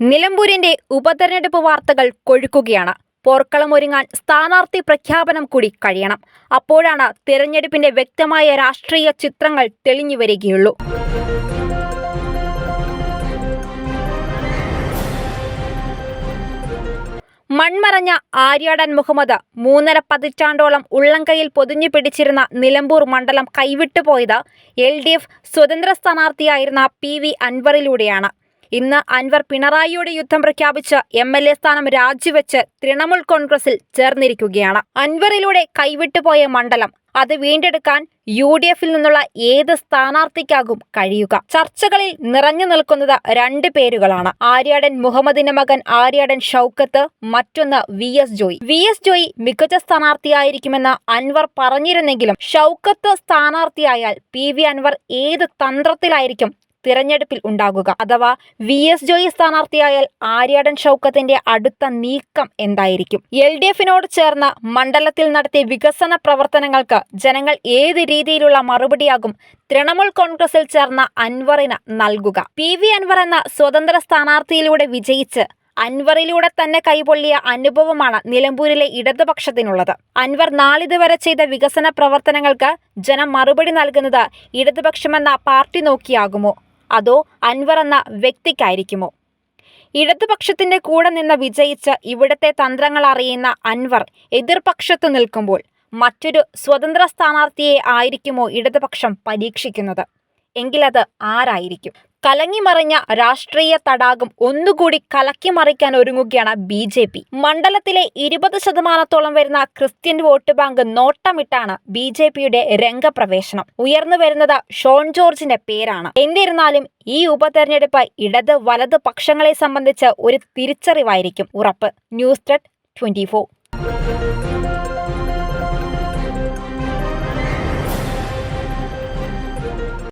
നിലമ്പൂരിന്റെ ഉപതെരഞ്ഞെടുപ്പ് വാർത്തകൾ കൊഴുക്കുകയാണ്. പോർക്കളം ഒരുങ്ങാൻ സ്ഥാനാർത്ഥി പ്രഖ്യാപനം കൂടി കഴിയണം. അപ്പോഴാണ് തിരഞ്ഞെടുപ്പിന്റെ വ്യക്തമായ രാഷ്ട്രീയ ചിത്രങ്ങൾ തെളിഞ്ഞു വരികയുള്ളൂ. മൺമറഞ്ഞ ആര്യാടൻ മുഹമ്മദ് മൂന്നര പതിറ്റാണ്ടോളം ഉള്ളംകൈയിൽ പൊതിഞ്ഞു പിടിച്ചിരുന്ന നിലമ്പൂർ മണ്ഡലം കൈവിട്ടുപോയത് എൽ ഡി എഫ് സ്വതന്ത്ര സ്ഥാനാർത്ഥിയായിരുന്ന പി വി അൻവറിലൂടെയാണ്. ഇന്ന് അൻവർ പിണറായിയുടെ യുദ്ധം പ്രഖ്യാപിച്ച് എം എൽ എ സ്ഥാനം രാജിവെച്ച് തൃണമൂൽ കോൺഗ്രസിൽ ചേർന്നിരിക്കുകയാണ്. അൻവറിലൂടെ കൈവിട്ടുപോയ മണ്ഡലം അത് വീണ്ടെടുക്കാൻ യു ഡി എഫിൽ നിന്നുള്ള ഏത് സ്ഥാനാർത്ഥിക്കാകും കഴിയുക. ചർച്ചകളിൽ നിറഞ്ഞു നിൽക്കുന്നത് രണ്ട് പേരുകളാണ്. ആര്യാടൻ മുഹമ്മദിന്റെ മകൻ ആര്യാടൻ ഷൗക്കത്ത് മറ്റൊന്ന് V S Joy. V S Joy മികച്ച സ്ഥാനാർത്ഥിയായിരിക്കുമെന്ന് അൻവർ പറഞ്ഞിരുന്നെങ്കിലും ഷൗക്കത്ത് സ്ഥാനാർത്ഥിയായാൽ പി വി അൻവർ ഏത് തന്ത്രത്തിലായിരിക്കും തിരഞ്ഞെടുപ്പിൽ ഉണ്ടാകുക. അഥവാ വി എസ് ജോയി സ്ഥാനാർത്ഥിയായാൽ ആര്യാടൻ ഷൗക്കത്തിന്റെ അടുത്ത നീക്കം എന്തായിരിക്കും? എൽ ഡി എഫിനോട് ചേർന്ന് മണ്ഡലത്തിൽ നടത്തിയ വികസന പ്രവർത്തനങ്ങൾക്ക് ജനങ്ങൾ ഏത് രീതിയിലുള്ള മറുപടിയാകും? തൃണമൂൽ കോൺഗ്രസിൽ ചേർന്ന അൻവറിന് നൽകുക. പി വി അൻവർ എന്ന സ്വതന്ത്ര സ്ഥാനാർത്ഥിയിലൂടെ വിജയിച്ച് അൻവറിലൂടെ തന്നെ കൈപൊള്ളിയ അനുഭവമാണ് നിലമ്പൂരിലെ ഇടതുപക്ഷത്തിനുള്ളത്. അൻവർ നാളിതുവരെ ചെയ്ത വികസന പ്രവർത്തനങ്ങൾക്ക് ജനം മറുപടി നൽകുന്നത് ഇടതുപക്ഷമെന്ന പാർട്ടി നോക്കിയാകുമോ? അതോ അൻവർ എന്ന വ്യക്തിക്കായിരിക്കുമോ? ഇടതുപക്ഷത്തിന്റെ കൂടെ നിന്ന് വിജയിച്ച് ഇവിടത്തെ തന്ത്രങ്ങൾ അറിയുന്ന അൻവർ എതിർപക്ഷത്ത് നിൽക്കുമ്പോൾ മറ്റൊരു സ്വതന്ത്ര സ്ഥാനാർത്ഥിയെ ആയിരിക്കുമോ ഇടതുപക്ഷം പരീക്ഷിക്കുന്നത്? എങ്കിലത് ആരായിരിക്കും? കലങ്ങിമറിഞ്ഞ രാഷ്ട്രീയ തടാകം ഒന്നുകൂടി കലക്കിമറിക്കാൻ ഒരുങ്ങുകയാണ് ബി ജെ പി. മണ്ഡലത്തിലെ ഇരുപത് ശതമാനത്തോളം വരുന്ന ക്രിസ്ത്യൻ വോട്ട് ബാങ്ക് നോട്ടമിട്ടാണ് ബി ജെ പിയുടെ രംഗപ്രവേശനം. ഉയർന്നു വരുന്നത് ഷോൺ ജോർജിന്റെ പേരാണ്. എന്നിരുന്നാലും ഈ ഉപതെരഞ്ഞെടുപ്പ് ഇടത് വലത് പക്ഷങ്ങളെ സംബന്ധിച്ച് ഒരു തിരിച്ചറിവായിരിക്കും. ഉറപ്പ്. News desk twenty